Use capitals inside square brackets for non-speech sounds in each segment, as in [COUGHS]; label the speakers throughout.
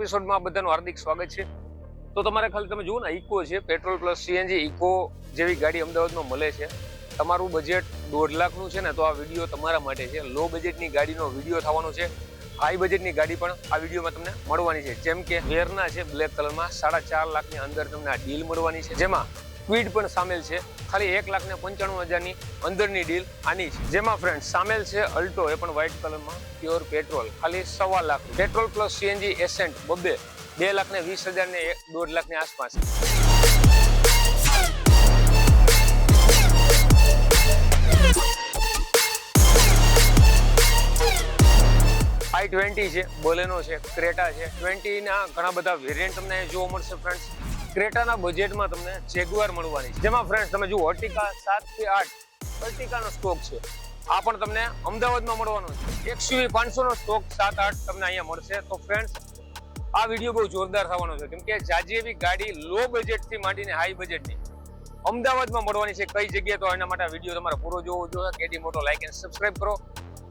Speaker 1: એપિસોડમાં બધાનું હાર્દિક સ્વાગત છે. તો તમારે ખાલી તમે જુઓ ને ઇકો છે પેટ્રોલ પ્લસ સીએનજી ઇકો જેવી ગાડી અમદાવાદમાં મળે છે. તમારું બજેટ દોઢ લાખનું છે ને, તો આ વીડિયો તમારા માટે છે. લો બજેટની ગાડીનો વીડિયો થવાનો છે. હાઈ બજેટની ગાડી પણ આ વિડીયોમાં તમને મળવાની છે. જેમ કે વેરના છે બ્લેક કલરમાં સાડા ચાર લાખની અંદર તમને આ ડીલ મળવાની છે. જેમાં સ્પીડ પણ સામેલ છે. ખાલી એક લાખ ને પંચાણું હજારની અંદરની ડીલ આની છે. જેમાં ફ્રેન્ડ સામેલ છે અલ્ટો, એ પણ વ્હાઇટ કલરમાં પ્યોર પેટ્રોલ ખાલી સવા lakh. Petrol plus CNG Accent બબ્બે બે લાખ ને વીસ હજાર ને દોઢ લાખની આસપાસ. આઈ ટ્વેન્ટી છે, બોલેનો છે, ક્રેટા છે. ટ્વેન્ટીના ઘણા બધા વેરિયન્ટ તમને જોવા મળશે ફ્રેન્ડ્સ ક્રેટાના બજેટમાં તમને જેગુઆર મળવાની છે. જેમાં ફ્રેન્ડ્સ તમે જુઓ અર્ટિકા સાતથી આઠ અર્ટિકાનો સ્ટોક છે. આ પણ તમને અમદાવાદમાં મળવાનો છે. એક્સયુવી પાંચસો નો સ્ટોક સાત આઠ તમને અહીંયા મળશે. તો ફ્રેન્ડ્સ આ વીડિયો બહુ જોરદાર થવાનો છે. કેમ કે જાજી એવી ગાડી લો બજેટથી માંડીને હાઈ બજેટની અમદાવાદમાં મળવાની છે. કઈ જગ્યાએ? તો એના માટે વીડિયો તમારે પૂરો જોવો જોઈએ. કેડી મોટો લાઈક એન્ડ સબસ્ક્રાઈબ કરો.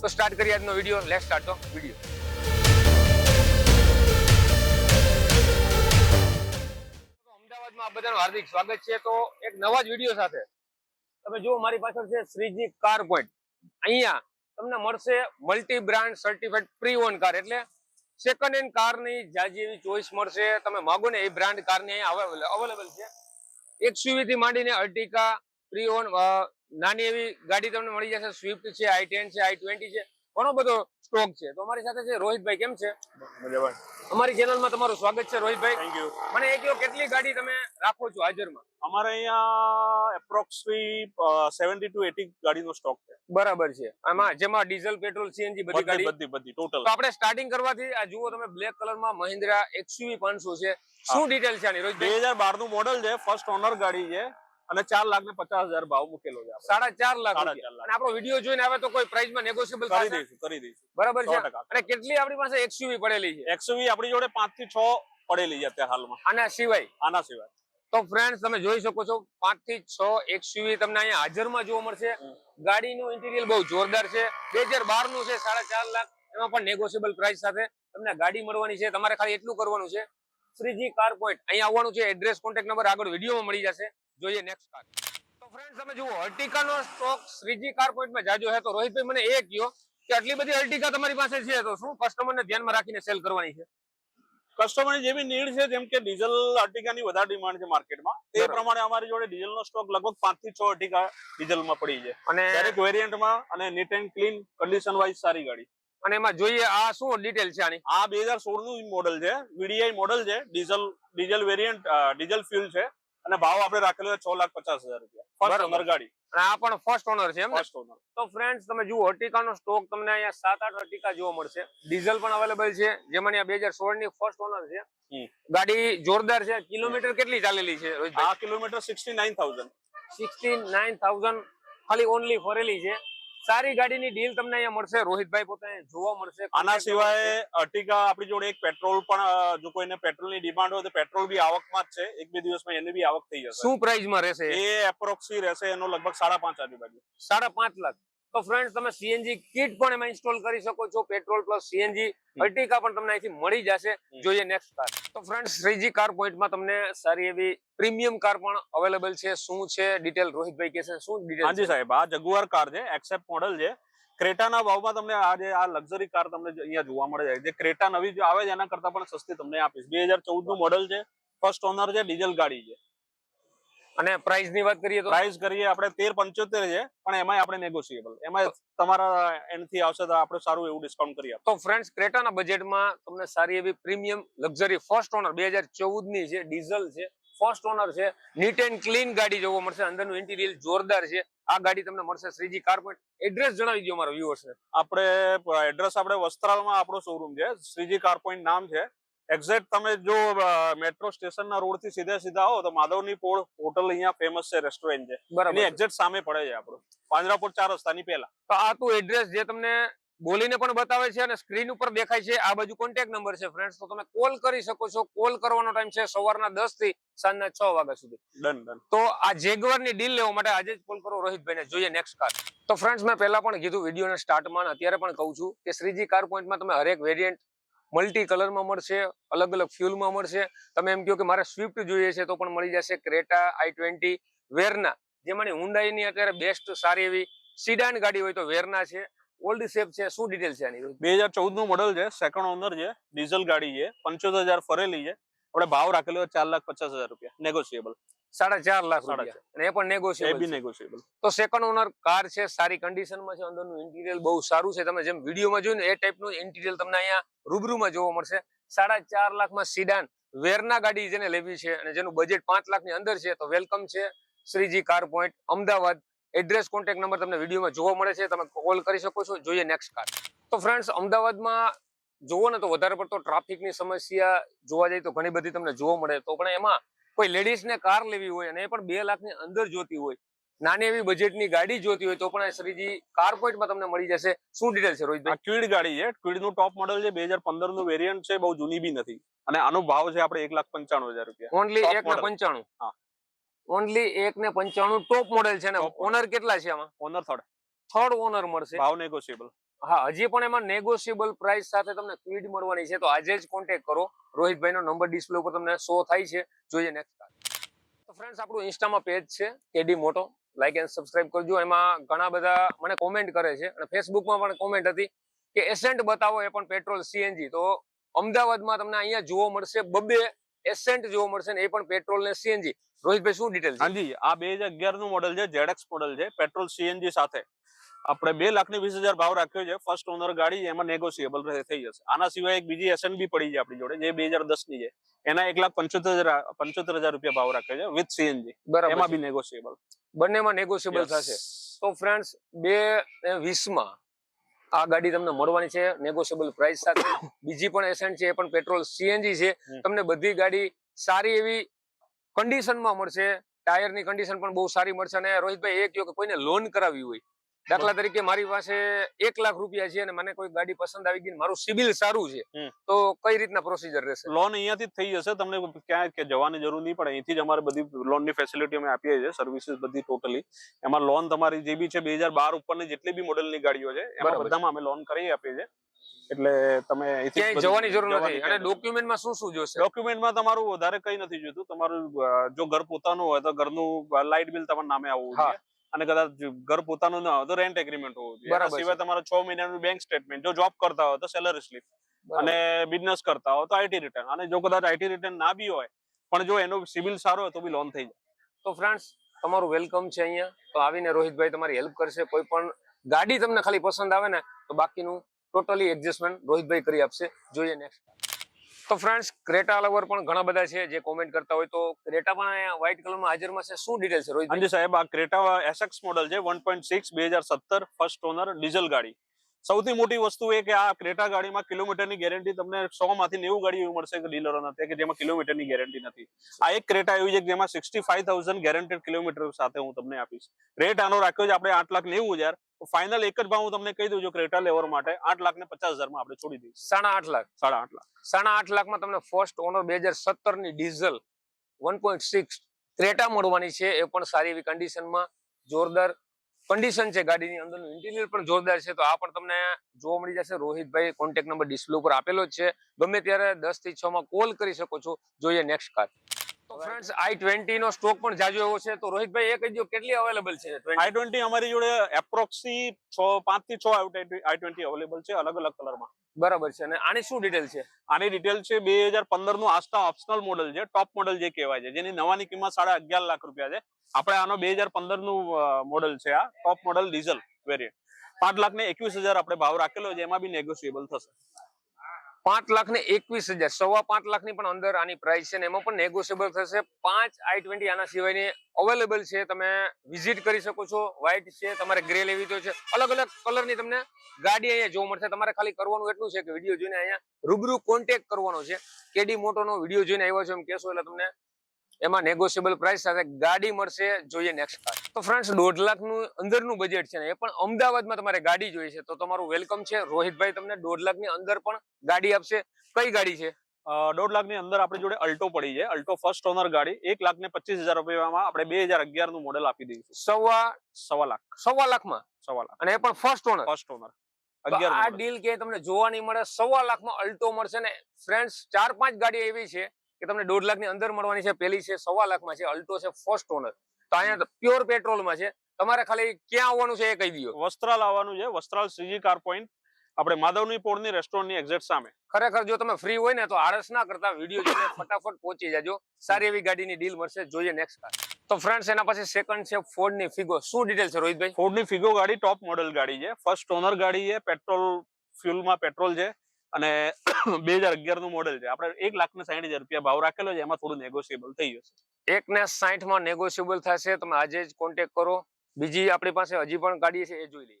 Speaker 1: તો સ્ટાર્ટ કરીએ આજનો video let start the video એટલે સેકન્ડ હેન્ડ કારની જાજી એવી ચોઈસ મળશે. તમે માગો ને એ બ્રાન્ડ કારની અહીંયા અવેલેબલ છે. એક્સયુવી થી માંડીને અર્ટિકા પ્રી ઓન નાની એવી ગાડી તમને મળી જશે. સ્વિફ્ટ છે આઈ ટેન છે આઈ ટ્વેન્ટી છે. ઘણો બધો સ્ટોક છે. તો અમારી સાથે છે રોહિતભાઈ. કેમ છે? અમારી ચેનલમાં તમારું સ્વાગત છે રોહિતભાઈ.
Speaker 2: થેન્ક યુ
Speaker 1: મને એ કહો કેટલી ગાડી તમે રાખો છો હાજરમાં?
Speaker 2: અમારે અહીંયા એપ્રોક્સલી સેવન્ટી ટુ એટી ગાડીનો સ્ટોક છે.
Speaker 1: બરાબર છે. આમાં જેમાં ડીઝલ પેટ્રોલ સીએનજી બધી ગાડી.
Speaker 2: બધી બધી ટોટલ
Speaker 1: તો આપણે સ્ટાર્ટિંગ કરવાથી આ જુઓ તમે બ્લેક કલરમાં મહિન્દ્રા એક્સયુવી પાંચસો છે. શું ડિટેલ છે આની
Speaker 2: બે હજાર બારનું મોડલ છે. ફર્સ્ટ ઓનર ગાડી છે. અને ચાર લાખ ને પચાસ હજાર ભાવ મૂકેલો છે
Speaker 1: સાડા ચાર લાખ. અને આપણો વીડિયો જોઈને આવે તો કોઈ પ્રાઇસમાં નેગોશિયેબલ
Speaker 2: કરી દઈશું કરી દઈશું.
Speaker 1: બરાબર છે? અને કેટલી આપણી પાસે એક્સયુવી પડેલી છે?
Speaker 2: એક્સયુવી આપણી જોડે પાંચથી છ પડેલી છે અત્યારે હાલમાં.
Speaker 1: આના સિવાય?
Speaker 2: આના સિવાય.
Speaker 1: તો ફ્રેન્ડ તમે જોઈ શકો છો પાંચથી છ એક્સયુવી તમને અહીંયા હાજરમાં જોવા મળશે. ગાડીનું ઇન્ટિરિયર બહુ જોરદાર છે. બે હજાર બારનું છે સાડા ચાર લાખ. એમાં પણ નેગોશિયેબલ પ્રાઇસ સાથે તમને ગાડી મળવાની છે. તમારે ખાલી એટલું કરવાનું છે. શ્રીજી કાર પોઈન્ટ અહીંયા આવવાનું છે એડ્રેસ કોન્ટેક્ટ નંબર આગળ વિડીયોમાં મળી જશે. જોઈએ નેક્સ્ટ કાર તો ફ્રેન્ડ તમે જુઓ અર્ટિકાનો સ્ટોક શ્રીજી કાર પોઈન્ટમાં જાજો છે તો રોહિતભાઈ મને એ કહ્યો કે આટલી બધી અર્ટિકા તમારી પાસે છે તો શું કસ્ટમરને ધ્યાનમાં રાખીને સેલ કરવાની છે?
Speaker 2: કસ્ટમરની જેવી નીડ છે જેમ કે ડીઝલ અર્ટિકાની વધારે ડિમાન્ડ છે માર્કેટમાં
Speaker 1: એ
Speaker 2: પ્રમાણે અમારી જોડે ડીઝલનો સ્ટોક લગભગ પાંચથી છ અર્ટિકા ડીઝલમાં પડી છે.
Speaker 1: અને
Speaker 2: દરેક વેરિયન્ટમાં અને neat and clean condition wise સારી ગાડી.
Speaker 1: અને એમાં જોઈએ આ શું ડિટેલ છે આની?
Speaker 2: આ બે હજાર સોળનું મોડલ છે વીડીઆઈ મોડલ છે diesel diesel variant diesel fuel છે. અને ભાવ આપણે રાખેલો છે છ લાખ પચાસ હજાર રૂપિયા. ફર્સ્ટ ઓનર ગાડી.
Speaker 1: અને આ પણ ફર્સ્ટ ઓનર છે એમ
Speaker 2: ફર્સ્ટ ઓનર
Speaker 1: તો ફ્રેન્ડ્સ તમે જુઓ અર્ટિકાનો સ્ટોક તમને અહીંયા સાત આઠ અર્ટિકા જોવા મળશે. ડીઝલ પણ અવેલેબલ છે. જેમાં બે હજાર સોળની ફર્સ્ટ ઓનર છે. ગાડી જોરદાર છે. કિલોમીટર કેટલી ચાલેલી છે
Speaker 2: આ kilometre sixty nine thousand
Speaker 1: sixty nine thousand ખાલી ઓનલી ફરેલી છે. સારી ગાડીની ડીલ તમને અહીંયા મળશે. રોહિતભાઈ પોતે જોવા મળશે.
Speaker 2: આના સિવાય અર્ટિકા આપણી જોડે એક પેટ્રોલ પણ જો કોઈને પેટ્રોલની ડિમાન્ડ હોય તો પેટ્રોલ બી આવકમાં જ છે. એક બે દિવસમાં એની બી આવક થઈ જશે.
Speaker 1: શું પ્રાઇસમાં રહેશે એ?
Speaker 2: એ એપ્રોક્સી રહેશે એનો લગભગ સાડા પાંચ આજુબાજુ.
Speaker 1: સાડા પાંચ લાખ. તો ફ્રેન્ડ તમે સીએનજી કિટ પણ એમાં ઇન્સ્ટોલ કરી શકો છો. પેટ્રોલ પ્લસ સીએનજી અર્ટિકા પણ તમને અહીંથી મળી જશે. જોઈએ નેક્સ્ટ કાર તો ફ્રેન્ડ શ્રીજી કાર પોઈન્ટમાં તમને સારી એવી પ્રીમિયમ કાર પણ અવેલેબલ છે. શું છે? ડિટેલ રોહિતભાઈ કહેશે. શું ડિટેલ
Speaker 2: હાજી સાહેબ આ જગુઆર કાર છે એક્સેપ્ટ મોડલ છે. ક્રેટાના ભાવમાં તમને આ જે આ લક્ઝરી કાર તમને અહીંયા જોવા મળે છે. જે ક્રેટા નવી જે આવે છે એના કરતા પણ સસ્તી તમને આપીશ. બે હજાર ચૌદનું મોડલ છે ફર્સ્ટ ઓનર છે ડીઝલ ગાડી છે.
Speaker 1: અને પ્રાઇસની વાત કરીએ તો
Speaker 2: પ્રાઇસ કરીએ આપણે તેર પંચોતેર છે પણ એમાંય આપણે નેગોશિયેબલ એમાં તમારા એન્ડથી આવશે તો આપણે સારું એવું ડિસ્કાઉન્ટ કરીએ
Speaker 1: તો ફ્રેન્ડ્સ ક્રેટાના બજેટમાં તમને સારી એવી પ્રીમિયમ લક્ઝરી ફર્સ્ટ ઓનર બે હજાર ચૌદની છે ડીઝલ છે ફર્સ્ટ ઓનર છે નીટ એન્ડ ક્લીન ગાડી જોવા મળશે અંદરનું ઇન્ટિરિયર જોરદાર છે. આ ગાડી તમને મળશે શ્રીજી કાર પોઈન્ટ એડ્રેસ જણાવી દો અમારા વ્યુઅર્સ ને.
Speaker 2: આપણે એડ્રેસ આપણે વસ્ત્રાલમાં આપણો શોરૂમ છે શ્રીજી કાર પોઈન્ટ નામ છે. એક્ઝેક્ટ તમે જો મેટ્રો સ્ટેશન ના રોડથી સીધા સીધા આવો તો માધવની પોળ હોટલ અહીંયા ફેમસ છે રેસ્ટોરન્ટ છે.
Speaker 1: બરાબર
Speaker 2: એક્ઝેક્ટ સામે પડે છે આપણું. પાંજરાપોળ ચાર રસ્તાની પહેલા.
Speaker 1: તો આ તું એડ્રેસ જે તમને બોલીને પણ બતાવે છે અને સ્ક્રીન ઉપર દેખાય છે આ બાજુ કોન્ટેક્ટ નંબર છે ફ્રેન્ડ્સ તો તમે કોલ કરી શકો છો. કોલ કરવાનો ટાઈમ છે સવારના દસથી સાંજના છ વાગ્યા સુધી.
Speaker 2: ડન ડન
Speaker 1: તો આ જેગવરની ડીલ લેવા માટે આજે જ કોલ કરો રોહિતભાઈ ને જોઈએ નેક્સ્ટ કાર તો ફ્રેન્ડ્સ મેં પહેલા પણ કીધું વિડીયોના સ્ટાર્ટમાં અત્યારે પણ કહું છું કે શ્રીજી કાર પોઈન્ટમાં તમે હરેક વેરિયન્ટ મલ્ટી કલરમાં મળશે, અલગ અલગ ફ્યુલમાં મળશે. તમે એમ કહો કે મારે સ્વિફ્ટ જોઈએ છે તો પણ મળી જશે ક્રેટા આઈ ટ્વેન્ટી વેરના જેમાંની હુન્ડાઈની અત્યારે બેસ્ટ સારી એવી સિડાન ગાડી હોય તો વેરના છે. ઓલ્ડ શેપ છે, શું ડિટેલ છે આની?
Speaker 2: બે હજાર ચૌદનું મોડલ છે સેકન્ડ ઓનર છે ડીઝલ ગાડી છે, પંચોતેર હજાર ફરેલી છે. આપણે ભાવ રાખેલો ચાર લાખ પચાસ હજાર રૂપિયા નેગોશિયેબલ
Speaker 1: સાડા ચાર લાખ રૂપિયા. અને એ પણ નેગોશિયેબલ
Speaker 2: નેગોશિયેબલ
Speaker 1: તો સેકન્ડ ઓનર કાર છે સારી કન્ડિશનમાં છે અંદરનું ઇન્ટિરિયર બહુ સારું છે. તમે જેમ વિડીયોમાં જોયું ને એ ટાઈપનું ઇન્ટિરિયર તમને અહીંયા રૂબરૂમાં જોવા મળશે. સાડા ચાર લાખમાં સિડાન વેરના ગાડી જેને લેવી છે અને જેનું બજેટ પાંચ લાખની અંદર છે તો વેલકમ છે. Shreeji car point Ahmedabad. Address contact number તમને વિડીયોમાં જોવા મળે છે. તમે કોલ કરી શકો છો. જોઈએ નેક્સ્ટ કાર તો ફ્રેન્ડ્સ અમદાવાદમાં જુઓ ને તો વધારે પડતો ટ્રાફિકની સમસ્યા જોવા જઈએ તો ઘણી બધી તમને જોવા મળે. તો પણ એમાં કોઈ લેડીઝને કાર લેવી હોય અને એ પણ બે લાખની અંદર જોતી હોય નાની એવી બજેટની ગાડી જોતી હોય તો પણ આ શ્રીજી કાર પોઈન્ટમાં તમને મળી જશે. શું ડિટેલ છે રોહિતભાઈ?
Speaker 2: ક્વિડ ગાડી છે. ક્વિડનું ટોપ મોડલ છે. બે હજાર પંદરનું વેરિયન્ટ છે. બહુ જૂની બી નથી. અને આનો ભાવ છે આપણે એક લાખ પંચાણું હજાર રૂપિયા.
Speaker 1: ઓનલી એક ને. પંચાણું? ઓનલી એક ને પંચાણું ટોપ મોડેલ છે ને? ઓનર કેટલા છે આમાં?
Speaker 2: ઓનર થર્ડ
Speaker 1: થર્ડ ઓનર મળશે.
Speaker 2: ભાવ નેગોશિયેબલ
Speaker 1: હા, હજી પણ એમાં નેગોશિયેબલ પ્રાઇસ સાથે તમને ક્વિડ મળવાની છે. તો આજે જ કોન્ટેક્ટ કરો. રોહિતભાઈ નો નંબર ડિસ્પ્લે ઉપર તમને શો થાય છે. જોઈએ નેક્સ્ટ તો ફ્રેન્ડ્સ આપણું ઇન્સ્ટામાં પેજ છે, કેડી મોટો. લાઈક એન્ડ સબસ્ક્રાઇબ કરજો. એમાં ઘણા બધા મને કોમેન્ટ કરે છે. અને ફેસબુકમાં પણ કોમેન્ટ હતી કે એસેન્ટ બતાવો એ પણ પેટ્રોલ સીએનજી તો અમદાવાદમાં તમને અહીંયા જોવા મળશે બબે એસેન્ટ જોવા મળશે ને એ પણ પેટ્રોલ ને સીએનજી રોહિતભાઈ, શું ડિટેલ
Speaker 2: હાજી, આ બે નું મોડલ છે જેડેક્સ મોડલ છે પેટ્રોલ સીએનજી સાથે. આપણે બે લાખ ને વીસ હજાર ભાવ રાખ્યો છે. ફર્સ્ટ ઓનર ગાડી એમાં નેગોશિયેબલ થઈ જશે. આના સિવાય એક બીજી એસએન બી પડી છે આપણી જોડે જે બે હજાર દસની છે. એના એક લાખ પંચોતેર હજાર પંચોતેર હજાર રૂપિયા ભાવ રાખ્યો છે વિથ સીએનજી
Speaker 1: બરાબર
Speaker 2: એમાં બી નેગોશિયેબલ
Speaker 1: બંનેમાં નેગોશિયેબલ થશે. તો ફ્રેન્ડ્સ બે વીસમાં આ ગાડી તમને મળવાની છે નેગોશિયેબલ પ્રાઇસ સાથે. બીજી પણ એસેન્ટ છે એ પણ પેટ્રોલ સીએનજી છે. તમને બધી ગાડી સારી એવી કન્ડિશનમાં મળશે. ટાયરની કન્ડિશન પણ બહુ સારી મળશે. અને રોહિતભાઈ એ કહ્યું કે કોઈને લોન કરાવી હોય દાખલા તરીકે મારી પાસે એક લાખ રૂપિયા છે અને મને કોઈ ગાડી પસંદ આવી ગઈ મારું સિબિલ સારું છે તો કઈ રીતના પ્રોસીજર રહેશે?
Speaker 2: લોન અહીંયાથી જ થઈ જશે. તમને ક્યાંય કે જવાની જરૂર નહીં પડે. અહીંથી જ અમારે બધી લોનની ફેસિલિટી અમે આપીએ છીએ સર્વિસીસ બધી ટોટલી એમાં લોન તમારી જે બી છે બે હજાર બાર ઉપરની જેટલી બી મોડેલની ગાડીઓ છે એમાં બધામાં અમે લોન કરી આપીએ છીએ. એટલે તમે
Speaker 1: ક્યાંય જવાની જરૂર નથી. અને ડોક્યુમેન્ટમાં શું શું જોશે?
Speaker 2: ડોક્યુમેન્ટમાં તમારું વધારે કઈ નથી જોતું તમારું જો ઘર પોતાનું હોય તો ઘરનું લાઇટ બિલ તમારા નામે આવવું જોઈએ. અને કદાચ ઘર પોતાનું ના હોય તો રેન્ટ એગ્રીમેન્ટ હોવું જોઈએ. સિવાય તમારે છ મહિનાનું બેંક સ્ટેટમેન્ટ જો જોબ કરતા હોય તો સેલરી સ્લીપ અને બિઝનેસ કરતા હોય તો આઈટી રિટર્ન અને જો કદાચ આઈટી રિટર્ન ના બી હોય પણ જો એનો સિવિલ સારો હોય તો બી લોન થઈ જાય.
Speaker 1: તો ફ્રેન્ડ્સ તમારું વેલકમ છે અહીંયા. તો આવીને રોહિતભાઈ તમારી હેલ્પ કરશે. કોઈ પણ ગાડી તમને ખાલી પસંદ આવે ને તો બાકીનું ટોટલી એડજસ્ટમેન્ટ રોહિતભાઈ કરી આપશે. જોઈએ નેક્સ્ટ તો ફ્રેન્ડ્સ ક્રેટા લવર પણ ઘણા બધા છે જે કોમેન્ટ કરતા હોય તો ક્રેટા પણ અહીંયા વ્હાઇટ કલરમાં હાજરમાં છે. શું ડિટેલ છે
Speaker 2: રોહિત સાહેબ, આ ક્રેટા એસએક્સ મોડલ છે વન પોઈન્ટ સિક્સ બે હજાર સત્તર ફર્સ્ટ ઓનર ડીઝલ ગાડી. સૌથી મોટી વસ્તુ એ કે આ ક્રેટા ગાડીમાં કિલોમીટરની ગેરંટી તમને સો માંથી નેવું ગાડી એવી મળશે કે ડીલરોના કે જેમાં કિલોમીટરની ગેરંટી નથી. આ એક ક્રેટા એવી છે જેમાં sixty five thousand guaranteed kilometre સાથે હું તમને આપીશ. રેટ આનો રાખ્યો છે આપણે આઠ લાખ નેવું હજાર. ફાઇનલ એક જ ભાવ હું તમને કહી દઉં છું ક્રેટા લેવર માટે આઠ લાખ ને પચાસ હજારમાં આપણે છોડી દઈએ
Speaker 1: સાડા આઠ લાખ.
Speaker 2: સાડા આઠ લાખ.
Speaker 1: સાડા આઠ લાખમાં તમને ફર્સ્ટ ઓનર બે હજાર સત્તરની diesel one point six Creta મળવાની છે એ પણ સારી એવી કન્ડિશનમાં જોરદાર કન્ડિશન છે ગાડીની અંદરનું. ઇન્ટિરિયર પણ જોરદાર છે. તો આ પણ તમને જોવા મળી જશે. રોહિતભાઈ કોન્ટેક્ટ નંબર ડિસ્પ્લે ઉપર આપેલો છે. ગમે ત્યારે દસથી છ માં કોલ કરી શકો છો. જોઈએ નેક્સ્ટ કાર તો ફ્રેન્ડ્સ આઈ ટ્વેન્ટી નો સ્ટોક પણ જાજો એવો છે. તો રોહિતભાઈ એ કહી દો કેટલી અવેલેબલ છે
Speaker 2: આઈ ટ્વેન્ટી અમારી જોડે એપ્રોક્સી છ પાંચથી છ આઈ ટ્વેન્ટી અવેલેબલ છે અલગ અલગ કલરમાં
Speaker 1: બરાબર છે. અને આની શું ડિટેલ છે?
Speaker 2: આની ડિટેલ છે બે હજાર પંદરનું આસ્ટા ઓપ્શનલ મોડલ છે ટોપ મોડલ જે કહેવાય છે જેની નવાની કિંમત સાડા અગિયાર લાખ રૂપિયા છે. આપણે આનો બે હજાર પંદરનું મોડલ છે આ ટોપ મોડલ ડીઝલ વેરિયન્ટ પાંચ લાખ ને એકવીસ હજાર આપણે ભાવ રાખેલો છે એમાં બી નેગોશિયેબલ થશે.
Speaker 1: પાંચ લાખ ને એકવીસ હજાર. સવા પાંચ લાખની પણ અંદર આની પ્રાઇસ છે ને એમાં પણ નેગોશિયેબલ થશે. પાંચ આઈ ટ્વેન્ટી આના સિવાયની અવેલેબલ છે, તમે વિઝિટ કરી શકો છો. વ્હાઇટ છે, તમારે ગ્રે લેવી તો છે. અલગ અલગ કલરની તમને ગાડી અહીંયા જોવા મળશે. તમારે ખાલી કરવાનું એટલું છે કે વીડિયો જોઈને અહીંયા રૂબરૂ કોન્ટેક્ટ કરવાનો છે. કેડી મોટોનો વીડિયો જોઈને આવ્યો છે એમ કહેશો એટલે તમને એમાં નેગોશિયેબલ પ્રાઇસ સાથે ગાડી મળશે જોઈએ નેક્સ્ટ કાર તો ફ્રેન્ડ્સ દોઢ લાખનું અંદરનું બજેટ છે ને એ પણ અમદાવાદમાં તમારે ગાડી જોઈએ છે. તો તમારું વેલકમ છે. રોહિતભાઈ તમને દોઢ લાખની અંદર પણ ગાડી આપશે. કઈ ગાડી છે?
Speaker 2: દોઢ લાખની અંદર આપણી જોડે અલ્ટો પડી છે. અલ્ટો ફર્સ્ટ ઓનર ગાડી. એક લાખ ને પચીસ હજાર રૂપિયામાં આપણે બે હજાર અગિયારનું મોડેલ આપી દઈશું.
Speaker 1: સવા
Speaker 2: સવા લાખ.
Speaker 1: સવા લાખમાં?
Speaker 2: સવા લાખ.
Speaker 1: અને એ પણ ફર્સ્ટ ઓનર
Speaker 2: ફર્સ્ટ ઓનર
Speaker 1: આ ડીલ કે તમને જોવા નહીં મળે સવા લાખમાં અલ્ટો મળશે ને. ફ્રેન્ડ્સ ચાર પાંચ ગાડી એવી છે કે તમને દોઢ લાખની અંદર મળવાની છે પેલી છે સવા લાખમાં છે અલ્ટો છે ફર્સ્ટ ઓનર તો અહીંયા પ્યોર પેટ્રોલમાં છે. તમારે ખાલી ક્યાં આવવાનું છે એ કહી દો
Speaker 2: વસ્ત્રાલ આવવાનું છે વસ્ત્રાલ સીજી કાર પોઈન્ટ આપણે માધવની પોળની રેસ્ટોરન્ટની એક્ઝેક્ટ સામે.
Speaker 1: ખરેખર જો તમે ફ્રી હોય ને તો આળસ ના કરતા વીડિયો જોઈને ફટાફટ પહોંચી જાજો. સારી એવી ગાડીની ડીલ મળશે. જોઈએ નેક્સ્ટ કાર તો ફ્રેન્ડ્સ એના પછી સેકન્ડ છે ફોર્ડની ફિગો શું ડિટેલ છે રોહિતભાઈ?
Speaker 2: ફોર્ડની ફિગો ગાડી ટોપ મોડેલ ગાડી છે. ફર્સ્ટ ઓનર ગાડી છે. પેટ્રોલ ફ્યુલમાં પેટ્રોલ છે. અને [COUGHS] બે હજાર અગિયારનું મોડેલ છે. આપણે એક લાખ ને સાઠ હજાર રૂપિયા ભાવ રાખેલો છે એમાં થોડું નેગોશિયેબલ થઈ જશે
Speaker 1: એક ને સાઠમાં નેગોશિયેબલ થશે તમે આજે જ કોન્ટેક્ટ કરો. બીજી આપણી પાસે હજી પણ ગાડી છે એ જોઈ લઈએ.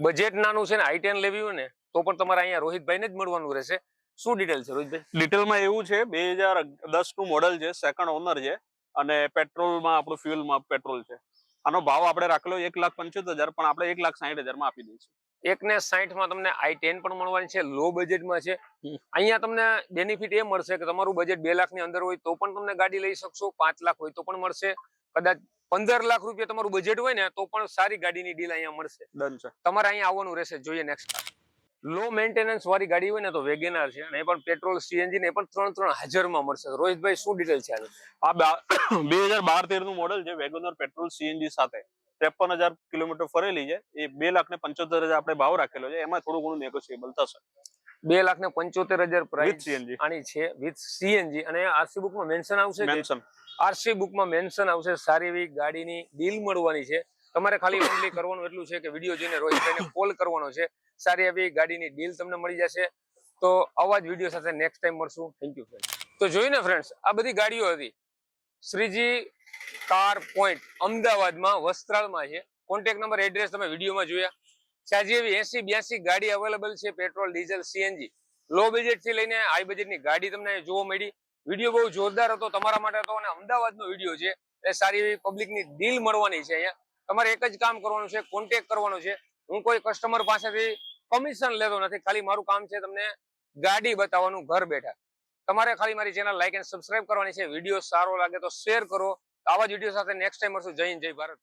Speaker 1: બજેટ નાનું છે ને આઈ ટેન લેવી હોય ને તો પણ તમારે અહીંયા રોહિતભાઈને જ મળવાનું રહેશે. શું ડિટેલ છે રોહિતભાઈ?
Speaker 2: ડિટેલમાં એવું છે બે હજાર દસનું મોડેલ છે સેકન્ડ ઓનર છે અને પેટ્રોલમાં આપણું ફ્યુલમાં પેટ્રોલ છે. આનો ભાવ આપણે રાખેલો એક લાખ પંચોતેર હજાર પણ આપણે એક લાખ સાઠ હજારમાં આપી દઈશું.
Speaker 1: એક ને સાઠમાં તમને આઈ ટેન પણ મળવાની છે લો બજેટમાં છે. અહીંયા તમને બેનિફિટ એ મળશે કે તમારું બજેટ બે લાખની અંદર હોય તો પણ તમને ગાડી લઈ શકશો પાંચ લાખ હોય તો પણ મળશે. કદાચ પંદર લાખ રૂપિયા તમારું બજેટ હોય ને તો પણ સારી ગાડીની ડીલ અહીંયા મળશે. તમારે અહીંયા આવવાનું રહેશે જોઈએ નેક્સ્ટ લો મેન્ટેનન્સ વાળી ગાડી હોય ને તો વેગેનાર છે અને એ પણ પેટ્રોલ સીએનજી ને એ પણ ત્રણ ત્રણ હાજરમાં મળશે. રોહિતભાઈ શું ડિટેલ છે?
Speaker 2: આ બે હજાર બાર તેરનું મોડલ છે વેગોનર પેટ્રોલ સીએનજી સાથે. ત્રેપન હજાર કિલોમીટર ફરેલી છે. એ બે લાખ ને પંચોતેર હજાર આપણે ભાવ રાખેલો છે. એમાં થોડું ઘણું નેગોશિયેબલ થશે.
Speaker 1: બે લાખ ને પંચોતેર હજાર પ્રાઇસ આની છે વિથ સીએનજી અને આરસી બુકમાં મેન્શન આવશે
Speaker 2: મેન્શન
Speaker 1: આરસી બુકમાં મેન્શન આવશે સારી એવી ગાડીની ડીલ મળવાની છે. તમારે ખાલી ઓનલી કરવાનું એટલું છે કે વીડિયો જોઈને રોહિતભાઈને કોલ કરવાનો છે. સારી એવી ગાડીની ડીલ તમને મળી જશે. તો આવા જ વીડિયો સાથે નેક્સ્ટ ટાઈમ મળશું. થેન્ક યુ ફ્રેન્ડ તો જોઈને ફ્રેન્ડ્સ આ બધી ગાડીઓ હતી. શ્રીજી કાર પોઈન્ટ અમદાવાદમાં વસ્ત્રાલમાં છે. કોન્ટેક નંબર એડ્રેસ તમે વિડીયોમાં જોયા. સાજી એવી એસી બ્યાસી ગાડી અવેલેબલ છે પેટ્રોલ ડીઝલ સીએનજી લો બજેટથી લઈને હાઈ બજેટની ગાડી તમને જોવા મળી. વીડિયો બહુ જોરદાર હતો, તમારા માટે હતો અને અમદાવાદનો વીડિયો છે. એ સારી એવી પબ્લિકની ડીલ મળવાની છે અહીંયા. તમારે એક જ કામ કરવાનું છે કોન્ટેક કરવાનો છે. હું કોઈ કસ્ટમર પાસેથી કમિશન લેતો નથી. ખાલી મારું કામ છે તમને ગાડી બતાવવાનું, ઘર બેઠા. તમારે ખાલી મારી ચેનલ લાઈક એન્ડ સબસ્ક્રાઇબ કરવાની છે વીડિયો સારો લાગે તો શેર કરો. આવા જ વીડિયો સાથે નેક્સ્ટ ટાઈમ મળશું. જય હિન્દ, જય ભારત.